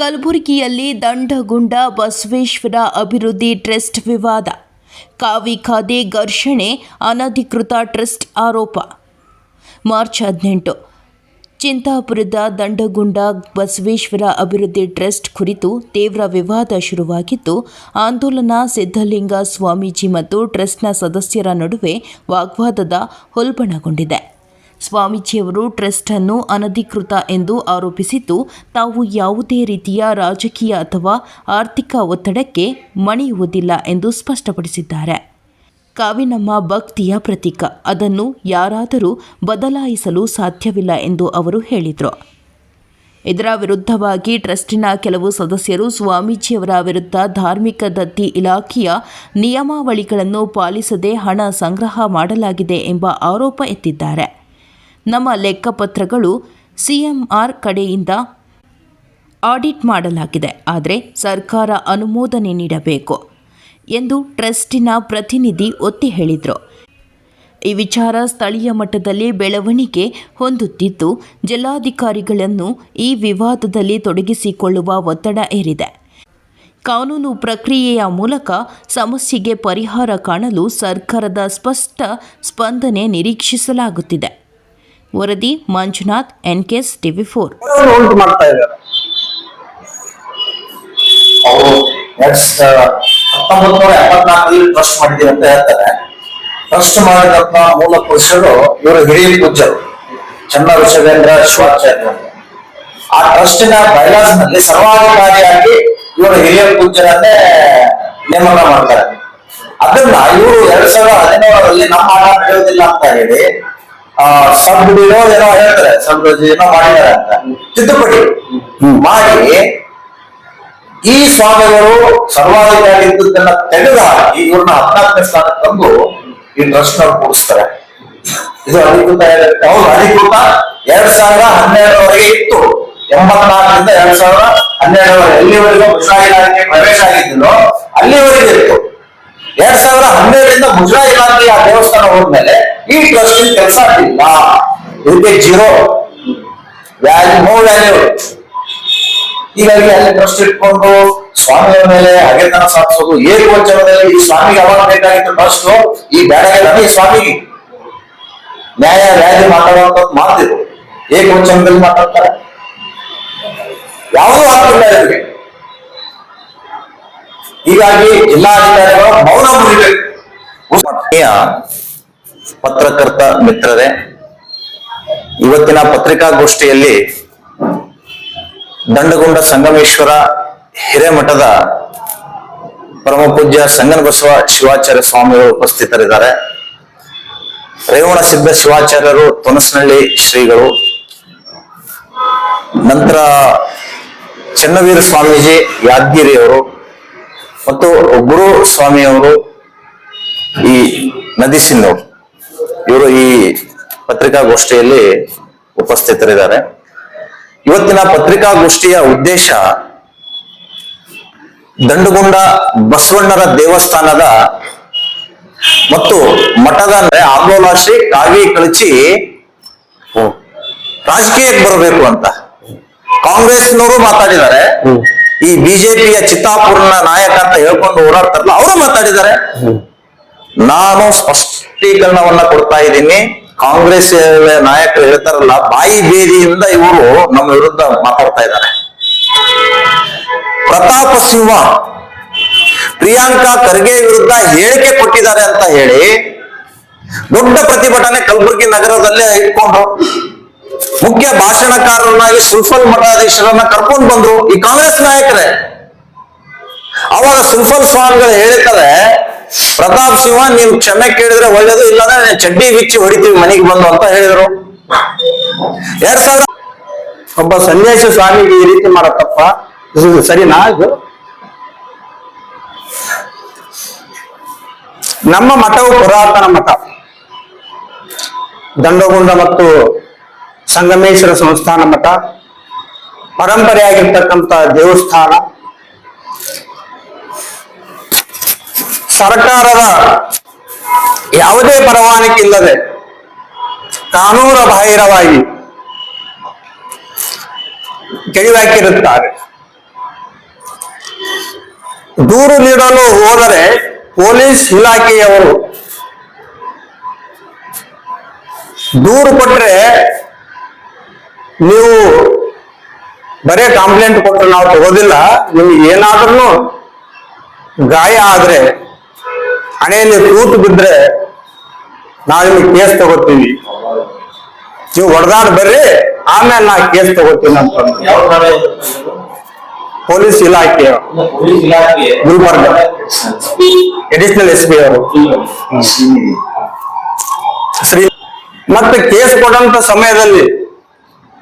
ಕಲಬುರಗಿಯಲ್ಲಿ ದಂಡಗುಂಡ ಬಸವೇಶ್ವರ ಅಭಿವೃದ್ಧಿ ಟ್ರಸ್ಟ್ ವಿವಾದ. ಕಾವಿ ಖಾದೆ ಘರ್ಷಣೆ, ಅನಧಿಕೃತ ಟ್ರಸ್ಟ್ ಆರೋಪ. ಮಾರ್ಚ್ ಹದಿನೆಂಟು. ಚಿಂತಾಪುರದ ದಂಡಗುಂಡ ಬಸವೇಶ್ವರ ಅಭಿವೃದ್ಧಿ ಟ್ರಸ್ಟ್ ಕುರಿತು ತೀವ್ರ ವಿವಾದ ಶುರುವಾಗಿದ್ದು, ಆಂದೋಲನ ಸಿದ್ಧಲಿಂಗ ಸ್ವಾಮೀಜಿ ಮತ್ತು ಟ್ರಸ್ಟ್ನ ಸದಸ್ಯರ ನಡುವೆ ವಾಗ್ವಾದದ ಹೊಲ್ಬಣಗೊಂಡಿದೆ. ಸ್ವಾಮೀಜಿಯವರು ಟ್ರಸ್ಟ್ ಅನ್ನು ಅನಧಿಕೃತ ಎಂದು ಆರೋಪಿಸಿದ್ದು, ತಾವು ಯಾವುದೇ ರೀತಿಯ ರಾಜಕೀಯ ಅಥವಾ ಆರ್ಥಿಕ ಒತ್ತಡಕ್ಕೆ ಮಣಿಯುವುದಿಲ್ಲ ಎಂದು ಸ್ಪಷ್ಟಪಡಿಸಿದ್ದಾರೆ. ಕಾವಿ ನಮ್ಮ ಭಕ್ತಿಯ ಪ್ರತೀಕ. ಅದನ್ನು ಯಾರಾದರೂ ಬದಲಾಯಿಸಲು ಸಾಧ್ಯವಿಲ್ಲ ಎಂದು ಅವರು ಹೇಳಿದರು. ಇದರ ವಿರುದ್ಧವಾಗಿ ಟ್ರಸ್ಟಿನ ಕೆಲವು ಸದಸ್ಯರು ಸ್ವಾಮೀಜಿಯವರ ವಿರುದ್ಧ ಧಾರ್ಮಿಕ ದತ್ತಿ ಇಲಾಖೆಯ ನಿಯಮಾವಳಿಗಳನ್ನು ಪಾಲಿಸದೆ ಹಣ ಸಂಗ್ರಹ ಮಾಡಲಾಗಿದೆ ಎಂಬ ಆರೋಪ ಎತ್ತಿದ್ದಾರೆ. ನಮ್ಮ ಲೆಕ್ಕಪತ್ರಗಳು ಸಿಎಂಆರ್ ಕಡೆಯಿಂದ ಆಡಿಟ್ ಮಾಡಲಾಗಿದೆ. ಆದರೆ ಸರ್ಕಾರ ಅನುಮೋದನೆ ನೀಡಬೇಕು ಎಂದು ಟ್ರಸ್ಟಿನ ಪ್ರತಿನಿಧಿ ಒತ್ತಿ ಹೇಳಿದರು. ಈ ವಿಚಾರ ಸ್ಥಳೀಯ ಮಟ್ಟದಲ್ಲಿ ಬೆಳವಣಿಗೆ ಹೊಂದುತ್ತಿದ್ದು, ಜಿಲ್ಲಾಧಿಕಾರಿಗಳನ್ನು ಈ ವಿವಾದದಲ್ಲಿ ತೊಡಗಿಸಿಕೊಳ್ಳುವ ಒತ್ತಡ ಏರಿದೆ. ಕಾನೂನು ಪ್ರಕ್ರಿಯೆಯ ಮೂಲಕ ಸಮಸ್ಯೆಗೆ ಪರಿಹಾರ ಕಾಣಲು ಸರ್ಕಾರದ ಸ್ಪಷ್ಟ ಸ್ಪಂದನೆ ನಿರೀಕ್ಷಿಸಲಾಗುತ್ತಿದೆ. ವರದಿ ಮಂಜುನಾಥ್, ಎನ್ಕೆಎಸ್ ಟಿವಿ ಫೋರ್. ಉಂಟು ಮಾಡ್ತಾ ಇದ್ದಾರೆ. ಅವರು ಎರಡ್ ಹತ್ತೊಂಬತ್ ನೂರ ಎಪ್ಪತ್ನಾಲ್ಕರಲ್ಲಿ ಟ್ರಸ್ಟ್ ಮಾಡಿದೀವಿ ಅಂತ ಹೇಳ್ತಾರೆ. ಟ್ರಸ್ಟ್ ಮಾಡಿದಂತ ಮೂಲ ಪುರುಷರು ಇವರು ಹಿರಿಯ ಪೂಜ್ಯರು ಚನ್ನ ವಿಶ್ವೇಂದ್ರ, ಶಿವಾಚಾರ್ಯ. ಆ ಟ್ರಸ್ಟಿನ ಬೈಲಾಸ್ನಲ್ಲಿ ಸರ್ವಾಧಿಕಾರಿಯಾಗಿ ಇವರು ಹಿರಿಯ ಪೂಜ್ಯರನ್ನೇ ನೇಮಕ ಮಾಡ್ತಾರೆ. ಅದನ್ನ ಇವರು ಎರಡ್ ಸಾವಿರದ ಹದಿನೇಳರಲ್ಲಿ ನಮ್ಮ ಆಟ ಅಂತ ಹೇಳಿ ಸಬ್ ಏನೋ ಏನೋ ಹೇಳ್ತಾರೆ ಸಬ್ ಏನೋ ಮಾಡಿದ್ದಾರೆ ಅಂತ. ತಿದ್ದುಪಡಿ ಮಾಡಿ ಈ ಸ್ವಾಮಿಗಳು ಸರ್ವಾಧಿಕಾರಿ ಇದ್ದದನ್ನ ತೆಗೆದು ಹಾಕಿ ಇವ್ರನ್ನ ಹದಿನಾಲ್ಕನೇ ಸ್ಥಾನಕ್ಕೆ ತಂದು ಈ ಟ್ರಸ್ಟ್ ನವ್ರು ಕೂಡಿಸ್ತಾರೆ. ಇದು ಅಧಿಕೃತ? ಹೌದು ಅಧಿಕೃತ ಎರಡ್ ಸಾವಿರದ ಹನ್ನೆರಡರವರೆಗೆ ಇತ್ತು. ಎಂಬತ್ನಾಲ್ಕರಿಂದ ಎರಡ್ ಸಾವಿರದ ಹನ್ನೆರಡರವರೆಗೆ ಎಲ್ಲಿವರೆಗೂ ಮುಜರಾ ಇಲಾಖೆ ಪ್ರವೇಶ ಆಗಿದ್ದಿಲ್ಲೋ ಅಲ್ಲಿವರೆಗೆ ಇತ್ತು. ಎರಡ್ ಸಾವಿರದ ಹನ್ನೆರಡರಿಂದ ಮುಜರಾ ಇಲಾಖೆ ಆ ದೇವಸ್ಥಾನ ಹೋದ್ಮೇಲೆ ಈ ಟ್ರಸ್ಟ್ ಕೆಲಸ ಇಲ್ಲ ಇದಕ್ಕೆ ಜೀರೋ. ವ್ಯಾಲ್ಯೂ ನೋ ವ್ಯಾಲ್ಯೂ ಹೀಗಾಗಿ ಅಲ್ಲಿ ಟ್ರಸ್ಟ್ ಇಟ್ಕೊಂಡು ಸ್ವಾಮಿಗಳ ಮೇಲೆ ಹಗೆತನ ಸಾಧಿಸೋದು ಏಕವಚನದಲ್ಲಿ ಈ ಸ್ವಾಮಿಗೆ ಅವಾಗ ಬೇಕಾಗಿತ್ತು ಟ್ರಸ್ಟ್ ಈ ಬೇಡಗಳ ಈ ಸ್ವಾಮಿಗೆ. ನ್ಯಾಯ, ವ್ಯಾಧಿ ಮಾತಾಡುವಂತ ಮಾತಿದ್ರು ಏಕವಚನದಲ್ಲಿ ಮಾತಾಡ್ತಾರೆ. ಯಾವುದೂ ಆಗ್ತಿಲ್ಲ ಇದಕ್ಕೆ ಹೀಗಾಗಿ ಜಿಲ್ಲಾಧಿಕಾರಿಗಳು ಮೌನ ಆತ್ಮೀಯ ಪತ್ರಕರ್ತ ಮಿತ್ರರೇ, ಇವತ್ತಿನ ಪತ್ರಿಕಾಗೋಷ್ಠಿಯಲ್ಲಿ ದಂಡಗುಂಡ ಸಂಗಮೇಶ್ವರ ಹಿರೇಮಠದ ಪರಮ ಪೂಜ್ಯ ಸಂಗನ ಬಸವ ಶಿವಾಚಾರ್ಯ ಸ್ವಾಮಿಗಳು ಉಪಸ್ಥಿತರಿದ್ದಾರೆ. ರೇವಣ ಸಿದ್ಧ ಶಿವಾಚಾರ್ಯರು ತೊನಸನಹಳ್ಳಿ ಶ್ರೀಗಳು. ನಂತರ ಚನ್ನವೀರ ಸ್ವಾಮೀಜಿ ಯಾದಗಿರಿಯವರು ಮತ್ತು ಗುರು ಸ್ವಾಮಿಯವರು ಈ ನದಿಸಿನ್ನವರು ಇವರು ಈ ಪತ್ರಿಕಾಗೋಷ್ಠಿಯಲ್ಲಿ ಉಪಸ್ಥಿತರಿದ್ದಾರೆ. ಇವತ್ತಿನ ಪತ್ರಿಕಾಗೋಷ್ಠಿಯ ಉದ್ದೇಶ ದಂಡುಗೊಂಡ ಬಸವಣ್ಣರ ದೇವಸ್ಥಾನದ ಮತ್ತು ಮಠದ ಅಂದ್ರೆ ಆಂದೋಲಾಶ್ರೀ ಕಾವಿ ಕಳಚಿ ರಾಜಕೀಯಕ್ಕೆ ಬರಬೇಕು ಅಂತ. ಕಾಂಗ್ರೆಸ್ನವರು ಮಾತಾಡಿದ್ದಾರೆ. ಈ ಬಿಜೆಪಿಯ ಚಿತ್ತಾಪುರನ ನಾಯಕ ಅಂತ ಹೇಳ್ಕೊಂಡು ಓಡಾಡ್ತಾರಲ್ಲ ಅವರು ಮಾತಾಡಿದ್ದಾರೆ. ನಾನು ಸ್ಪಷ್ಟೀಕರಣವನ್ನ ಕೊಡ್ತಾ ಇದ್ದೀನಿ. ಕಾಂಗ್ರೆಸ್ ನಾಯಕರು ಹೇಳ್ತಾರಲ್ಲ, ಬಾಯಿ ಬೇದಿಯಿಂದ ಇವರು ನಮ್ಮ ವಿರುದ್ಧ ಮಾತಾಡ್ತಾ ಇದ್ದಾರೆ. ಪ್ರತಾಪ ಸಿಂಹ ಪ್ರಿಯಾಂಕಾ ಖರ್ಗೆ ವಿರುದ್ಧ ಹೇಳಿಕೆ ಕೊಟ್ಟಿದ್ದಾರೆ ಅಂತ ಹೇಳಿ ದೊಡ್ಡ ಪ್ರತಿಭಟನೆ ಕಲಬುರಗಿ ನಗರದಲ್ಲೇ ಇಟ್ಕೊಂಡ್ರು ಮುಖ್ಯ ಭಾಷಣಕಾರರನ್ನಾಗಿ ಸುಲ್ಫಲ್ ಮಠಾಧೀಶರನ್ನ ಕರ್ಕೊಂಡು ಬಂದ್ರು ಈ ಕಾಂಗ್ರೆಸ್ ನಾಯಕರೇ. ಅವಾಗ ಸುಲ್ಫಲ್ ಸ್ವಾಮಿಗಳು ಹೇಳ್ತಾರೆ ಪ್ರತಾಪ್ ಸಿಂಹ, ನೀವು ಕ್ಷಮೆ ಕೇಳಿದ್ರೆ ಒಳ್ಳೇದು, ಇಲ್ಲಾಂದ್ರೆ ಚಡ್ಡಿ ಬಿಚ್ಚಿ ಹೊಡಿತೀವಿ ಮನೆಗೆ ಬಂದು ಅಂತ ಹೇಳಿದ್ರು. ಎರಡ್ ಸಾವಿರ ಒಬ್ಬ ಸನ್ಯಾಸಿ ಸ್ವಾಮಿಗೆ ಈ ರೀತಿ ಮಾಡತ್ತಪ್ಪ. ಸರಿ ಸರಿನಾ ಇದು. ನಮ್ಮ ಮಠವು ಪುರಾತನ ಮಠ. ದಂಡಗುಂಡ ಮತ್ತು ಸಂಗಮೇಶ್ವರ ಸಂಸ್ಥಾನ ಮಠ. ಪರಂಪರೆಯಾಗಿರ್ತಕ್ಕಂಥ ದೇವಸ್ಥಾನ. ಸರ್ಕಾರದ ಯಾವುದೇ ಪರವಾನಗಿ ಇಲ್ಲದೆ ಕಾನೂನು ಬಾಹಿರವಾಗಿ ಕೆಳವಾಕಿರುತ್ತಾರೆ ದೂರು ನೀಡಲು ಹೋದರೆ ಪೊಲೀಸ್ ಇಲಾಖೆಯವರು ದೂರು ಕೊಟ್ಟರೆ ನೀವು ಬರೇ ಕಂಪ್ಲೇಂಟ್ ಕೊಟ್ಟರೆ ನಾವು ತಗೋದಿಲ್ಲ. ನಿಮ್ಗೆ ಏನಾದ್ರೂ ಗಾಯ ಆದ್ರೆ ಹಣೆಯಲ್ಲಿ ತೂತು ಬಿದ್ರೆ ನಾವು ನಿಮಗೆ ಕೇಸ್ ತಗೋತೀವಿ. ನೀವು ಹೊಡೆದಾಡ್ ಬರ್ರಿ ಆಮೇಲೆ ನಾ ಕೇಸ್ ತಗೋತೀನಿ ಅಂತ ಪೊಲೀಸ್ ಇಲಾಖೆ. ಗುಲ್ಬರ್ಗ. ಅಡಿಷನಲ್ ಎಸ್ ಪಿ ಅವರು. ಶ್ರೀ ಮತ್ತೆ ಕೇಸ್ ಕೊಡಂತ ಸಮಯದಲ್ಲಿ